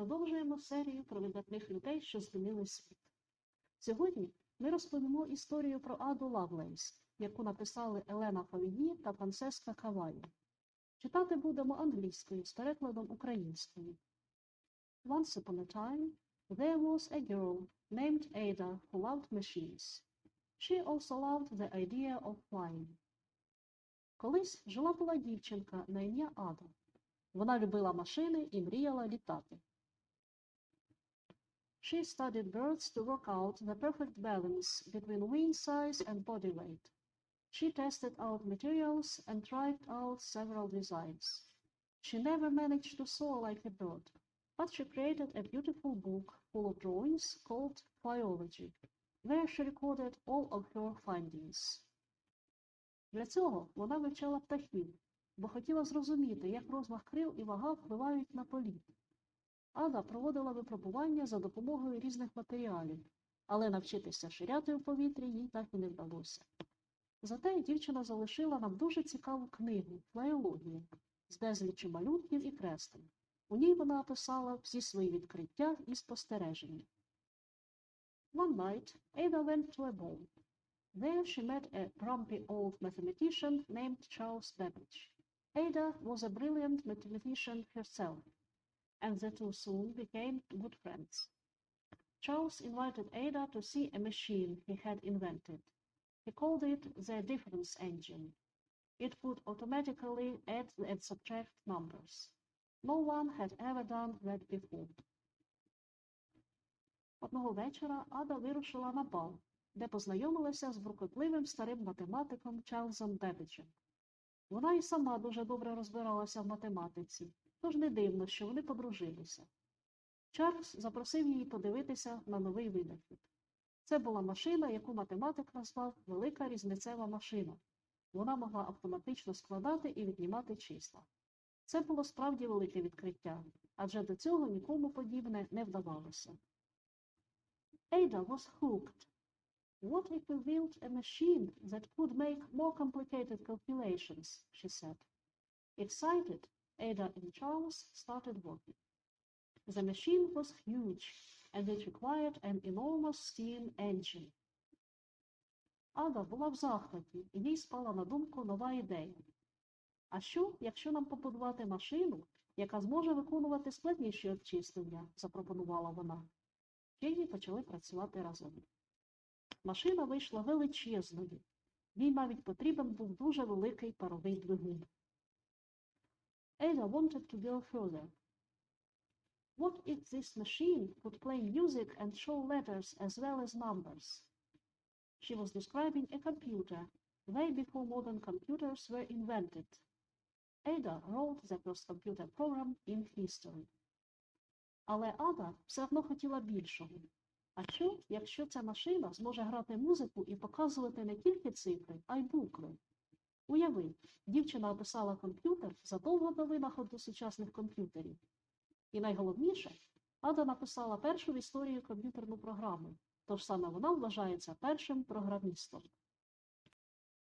продовжуємо серію про видатних людей, що змінили світ. Сьогодні ми розповімо історію про Аду Лавлейс, яку написали Елена Фавіні та Францеска Каваї. Читати будемо англійською з перекладом українською. Once upon a time, there was a girl named Ada who loved machines. She also loved the idea of flying. Колись жила була дівчинка на ім'я Ада. Вона любила машини і мріяла літати. She studied birds to work out the perfect balance between wing size and body weight. She tested out materials and tried out several designs. She never managed to soar like a bird, but she created a beautiful book full of drawings called Biology, where she recorded all of her findings. Для цього вона вивчала птахів, бо хотіла зрозуміти, як розмах крил і вага впливають на політ. Ада проводила випробування за допомогою різних матеріалів, але навчитися ширяти у повітрі їй так і не вдалося. Зате дівчина залишила нам дуже цікаву книгу «Флеологія» з безліччю малюнків і креслень. У ній вона описала всі свої відкриття і спостереження. One night Ada went to a ball. There she met a grumpy old mathematician named Charles Babbage. Ada was a brilliant mathematician herself, and the two soon became good friends. Charles invited Ada to see a machine he had invented. He called it the difference engine. It could automatically add and subtract numbers. No one had ever done that before. Одного вечора Ада вирушила на бал, де познайомилася з буркотливим старим математиком Чарльзом Бебеджем. Вона і сама дуже добре розбиралася в математиці, тож не дивно, що вони подружилися. Чарльз запросив її подивитися на новий винахід. Це була машина, яку математик назвав велика різницева машина. Вона могла автоматично складати і віднімати числа. Це було справді велике відкриття, адже до цього нікому подібне не вдавалося. Ada was hooked. What if we built a machine that could make more complicated calculations, she said. Excited, Ada and Charles started working. The machine was huge, and it required an enormous steam engine. Ада була в захваті, і їй спала на думку нова ідея. А що, якщо нам побудувати машину, яка зможе виконувати складніші обчислення, запропонувала вона. Вчені почали працювати разом. Машина вийшла величезною. Їй навіть потрібен був дуже великий паровий двигун. Ada wanted to go further. What if this machine could play music and show letters as well as numbers? She was describing a computer way before modern computers were invented. Ada wrote the first computer program in history. Але Ада все одно хотіла більшого. А що, якщо ця машина зможе грати музику і показувати не тільки цифри, а й букви? Уяви, дівчина описала комп'ютер задовго до винаходу сучасних комп'ютерів. І найголовніше, Ада написала першу в історії комп'ютерну програму, тож саме вона вважається першим програмістом.